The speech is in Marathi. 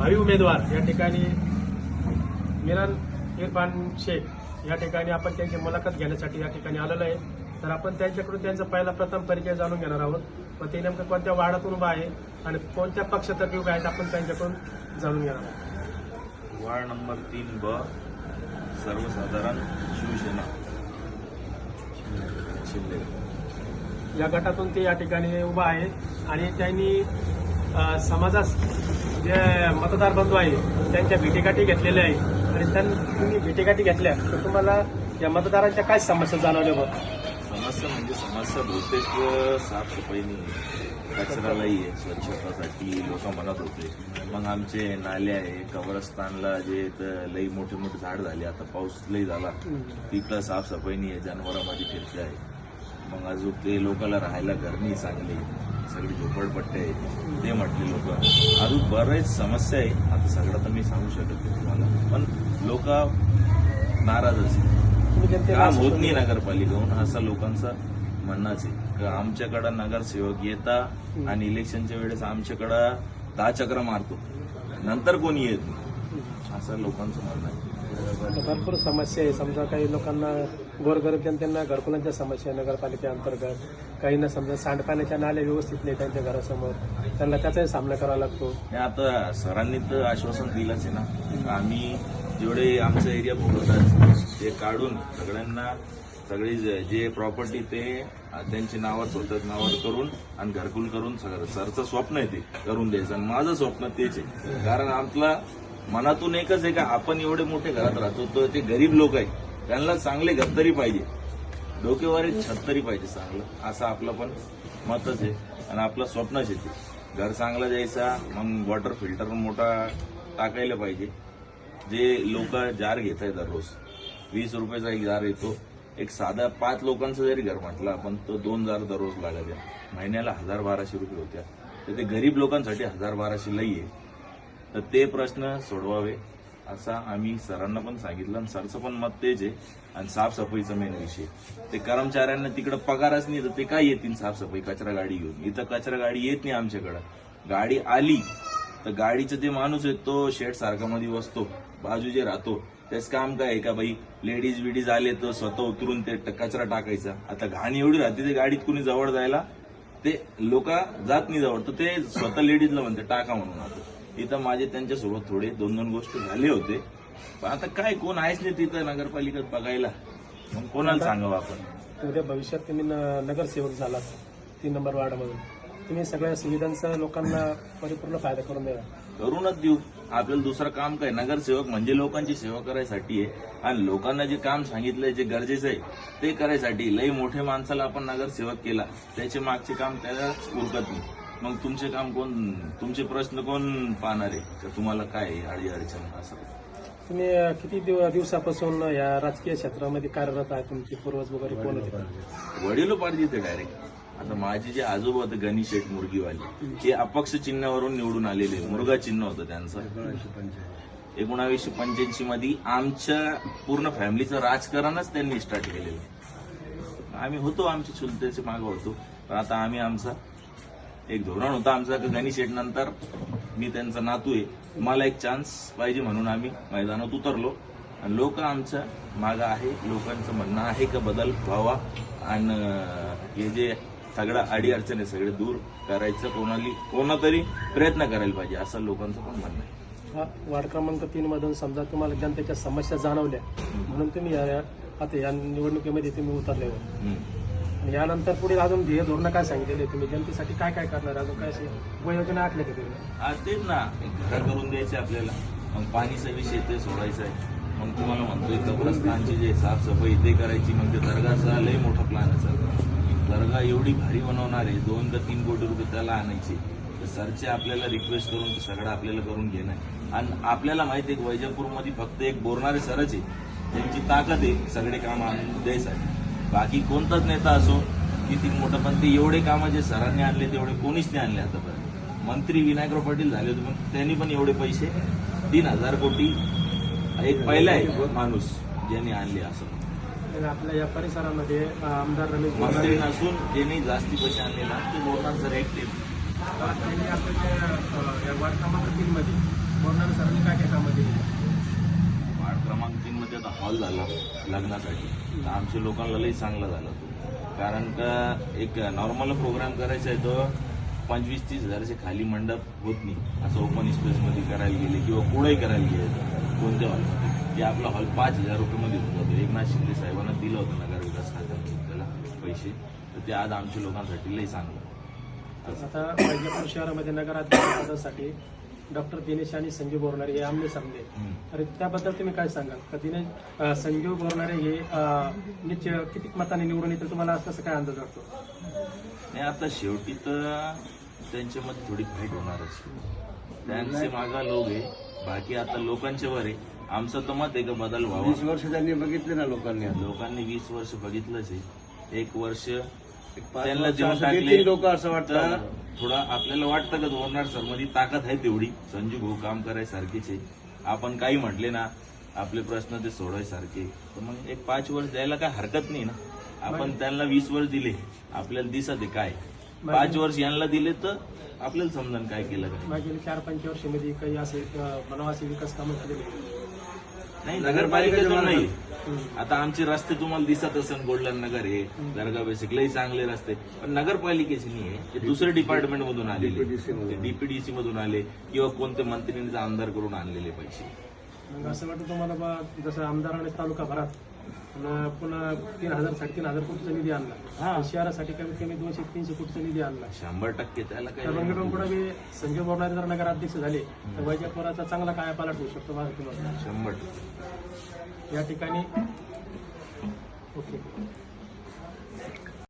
आज या ठिकाणी मिलन इरफान शेख या ठिकाणी आपण त्यांची मुलाखत घेण्यासाठी या ठिकाणी आलेलो आहे. तर आपण त्यांच्याकडून त्यांचा पहिला प्रथम परिचय जाणून घेणार आहोत. व ते नेमकं कोणत्या वार्डातून उभा आहे आणि कोणत्या पक्षातर्फे उभे आहेत आपण त्यांच्याकडून जाणून घेणार आहोत. वार्ड नंबर तीन ब सर्वसाधारण शिवसेना. शिंदे या गटातून ते या ठिकाणी उभा आहे आणि त्यांनी समाजास जे मतदार बंधू आहे त्यांच्या भेटीगाठी घेतलेल्या आहे. आणि त्यांनी तुम्ही भेटीगाठी घेतल्या तर तुम्हाला या मतदारांच्या काय समस्या जाणवल्या बघ? समस्या म्हणजे समस्या बहुतेक साफसफाईनी कचरालाही आहे स्वच्छतासाठी लोक म्हणत होते. मग आमचे नाले आहे कब्रस्तानला जे लई मोठे मोठे झाड झाले आता पाऊस लई झाला. तिथलं साफसफाईनी आहे जनावरांमध्ये फिरते आहे मग अजून ते लोकांना राहायला घर नाही चांगले. सगळी झोपडपट्टे आहे ते म्हटले लोक अजून बरेच समस्या आहे. आता सगळं तर मी सांगू शकत नाही तुम्हाला पण लोक नाराज असतील काम होत नाही नगरपालिकेहून असं लोकांचं म्हणणंच आहे का आमच्याकडं नगरसेवक येता आणि इलेक्शनच्या वेळेस आमच्याकडं दहा चक्र मारतो नंतर कोणी येत नाही. असं लोकांचं म्हणणं आहे. भरपूर समस्या आहे. समजा काही लोकांना गोरगरीब जनतेना घरकुलांच्या समस्या आहे नगरपालिकेअंतर्गत काहींना समजा सांडपाण्याच्या नाल्या व्यवस्थित नाही त्यांच्या घरासमोर. त्यांना त्याचाही सामना करावा लागतो. आता सरांनी तर आश्वासन दिलंच आहे ना. आम्ही जेवढे आमचा एरिया भोगवतात ते काढून सगळ्यांना सगळे जे- प्रॉपर्टी ते त्यांची नावात स्वतः नावावर करून आणि घरकुल करून सगळं सरचं स्वप्न आहे ते करून द्यायचं. आणि माझं स्वप्न तेच आहे. कारण आपला मनातून एकच आहे का आपण एवढे मोठे घरात राहतो तर ते गरीब लोक आहेत. त्यांना चांगले घर तरी पाहिजे. डोकेवर एक छत तरी पाहिजे चांगलं. असं आपलं पण मतच आहे. आणि आपलं स्वप्नच आहे ते. घर चांगलं द्यायचा मग वॉटर फिल्टर मोठा टाकायला पाहिजे. जे लोक जार घेत आहेत दररोज. वीस रुपयाचा एक जार येतो. एक साधा पाच लोकांचं जरी घर म्हटलं आपण तो दोन जार दररोज लागायच्या महिन्याला हजार बाराशे रुपये होत्या. तर ते गरीब लोकांसाठी हजार बाराशे लई आहे. तर ते प्रश्न सोडवावे असा आम्ही सरांना पण सांगितलं. आणि सरचं पण मत तेच आहे. आणि साफसफाईचा मेन विषय. ते कर्मचाऱ्यांना तिकडं पगारच नाही तर ते काय येतील साफसफाई? कचरा गाडी घेऊन. इथं कचरा गाडी येत नाही आमच्याकडं. गाडी आली तर गाडीचं जे माणूस आहे तो शेड सारखा मध्ये बसतो. बाजू जे राहतो त्याच काम काय आहे का बाई? लेडीज बिडीज आले तर स्वतः उतरून ते कचरा टाकायचा. आता घाण एवढी राहते ते गाडीत कुणी जवळ जायला ते लोक जात नाही जवळ. तर ते स्वतः लेडीजला म्हणते टाका म्हणून आता. इथं माझे त्यांच्यासोबत थोडे दोन दोन गोष्ट झाले होते. पण आता काय कोण आहेच नाही तिथं नगरपालिकेत बघायला. मग कोणाला सांगावं आपण? उद्या भविष्यात तुम्ही नगरसेवक झालात तीन नंबर वार्डमधून. तुम्ही सगळ्या सुविधांचा लोकांना परिपूर्ण फायदा करून द्या. करूनच देऊ. आपल्याला दुसरं काम काय? नगरसेवक म्हणजे लोकांची सेवा करायसाठी आहे. आणि लोकांना जे काम सांगितलंय जे गरजेचं आहे ते करायसाठी लई मोठ्या माणसाला आपण नगरसेवक केला. त्याचे मागचे काम त्याला उरकत नाही. मग तुमचे काम कोण तुमचे प्रश्न कोण पाहणार आहे? का तुम्हाला काय आहे अडी अडचण असं? तुम्ही किती दिव- दिवसापासून या राजकीय क्षेत्रामध्ये कार्यरत आहे? तुमचे पूर्वज वगैरे कोण होते? वडील पाहिजे ते डायरेक्ट आता माझे जे आजोबा होते गणेश शेठ मुरगीवाले ते अपक्ष चिन्हावरून निवडून आलेले मुरगा चिन्ह होतं त्यांचं. एकोणावीसशे पंच्याऐंशी मध्ये आमच्या पूर्ण फॅमिलीचं राजकारणच त्यांनी स्टार्ट केलेलं आम्ही होतो आमच्या चुलत्याचे मागं होतो. पण आता आम्ही आमचा एक धोरण होतं आमचा की गणेश शेठ नंतर मी त्यांचा नातू आहे. मला एक चान्स पाहिजे म्हणून आम्ही मैदानात उतरलो. आणि लोक आमच्या मागं आहे लोकांचं म्हणणं आहे का बदल व्हावा. आणि हे जे सगळं अडी अडचण आहे सगळे दूर करायचं कोणाली कोणा तरी प्रयत्न करायला पाहिजे असं लोकांचं पण म्हणणं आहे. हा वार्ड क्रमांक तीन मधून समजा तुम्हाला जनतेच्या समस्या जाणवल्या म्हणून तुम्ही या या- आता या निवडणुकीमध्ये तुम्ही उतरले. होते आणि यानंतर पुढे अजून ध्येय धोरणं काय सांगितले तुम्ही? जनतेसाठी काय काय करणार? अजून काय अशी उपाययोजना आखल्या का तुम्ही? आज तेच ना. एक घर करून द्यायचे आपल्याला. मग पाणीचा विषय ते सोडायचा आहे. मग तुम्हाला म्हणतोय कब्रस्तानची जे साफसफाई ते करायची मग ते दर्गाचा लय मोठा प्लॅन आहे सर दर्गा एवढी भारी बनवणार आहे दोन का तीन कोटी रुपये त्याला आणायचे. तर सरचे आपल्याला रिक्वेस्ट करून ते सगळं आपल्याला करून घेणं आहे. आणि आपल्याला माहिती आहे वैजापूरमध्ये फक्त एक बोरणारे सरच आहे. त्यांची ताकद आहे सगळे काम आणून द्यायसाठी बाकी कोणताच नेता असो किती मोठं पण ते एवढे कामं जे सरांनी आणले तेवढे कोणीच नाही आणले आतापर्यंत. मंत्री विनायकराव पाटील झाले होते पण त्यांनी पण एवढे पैसे तीन हजार कोटी एक पहिला आहे माणूस ज्यांनी आणले असं. आपल्या या परिसरामध्ये आमदार रमेश मंत्री नसून ज्यांनी जास्ती पैसे आणले ना ते बोलणार सर एक ते त्यांनी आपल्या बोलणार सरांनी काय काय कामं वार्ड क्रमांक तीन मध्ये आता हॉल झाला लग्नासाठी. तर आमच्या लोकांना लई चांगला झाला. तो कारण का एक नॉर्मल प्रोग्राम करायचा आहे तो पंचवीस तीस हजारचे खाली मंडप होत नाही. असं ओपन स्पेसमध्ये करायला गेले किंवा कुठेही करायला गेले कोणत्या हॉलमध्ये ते आपला हॉल पाच हजार रुपयामध्ये होऊन जातो. एकनाथ शिंदे साहेबांना दिलं होतं नगर विकास खात्यातून त्याला पैसे. तर ते आज आमच्या लोकांसाठी लई चांगलं आता वैजापूर शहरामध्ये नगराध्यक्ष डॉक्टर दिनेश आणि संजीव बोरणारे हे आमने सामने हम्म. तर त्याबद्दल तुम्ही काय सांगाल? का दिनेश संजीव बोरणारे हे अं, निश्चय किती मताने निवडून येतील? तुम्हाला कसं काय अंदाज वाटतो? नाही आता शेवटी तर त्यांच्यामध्ये थोडी फाईट होणारच त्यांचे मागा लोक आहे. बाकी आता लोकांच्या वर आहे. आमचं तर मत आहे का बदल व्हावा. वीस वर्ष त्यांनी बघितले ना लोकांनी. आता. लोकांनी वीस वर्ष बघितलंच आहे. एक वर्ष त्यांना देऊन टाकले लोक असं वाटतं. थोडं आपल्याला वाटतं का दोरणार सर? मध्ये ताकद आहे तेवढी. संजू भाऊ काम करायसारखीच आहे आपण काही म्हटले ना आपले प्रश्न ते सोडवायसारखे तर मग एक पाच वर्ष द्यायला काय हरकत नाही ना? आपण त्यांना वीस वर्ष दिले. आपल्याला दिसत आहे काय? पाच वर्ष यांना दिले तर आपल्याला समजून काय केलं मागील चार पंच वर्षामध्ये काही असे बनावासी विकास कामं केलेली नाही नगरपालिकेचं नाही. आता आमचे रस्ते तुम्हाला दिसत असेल गोल्डन नगर आहे दर्गा बेसिक लई चांगले रस्ते. पण नगरपालिकेचे नाही आहे. ते दुसरे डिपार्टमेंट मधून आलेले. डीपीडीसी मधून. आले किंवा कोणते मंत्र्यांचे आमदार करून आणलेले पैसे. असं वाटतं तुम्हाला जसं आमदाराने तालुका भरात पुन्हा पुन्हा तीन हजार साडेतीन हजार कोटीचा निधी आणला. हा. आणि शहरासाठी कमीत कमी दोनशे तीनशे कोटीचा निधी आणला. शंभर टक्के त्याला तर पुढे मी संजय बोरणारे जर नगराध्यक्ष झाले तर वैजापुराचा चांगला कायापालट होऊ शकतो तुला शंभर टक्के. या ठिकाणी ओके.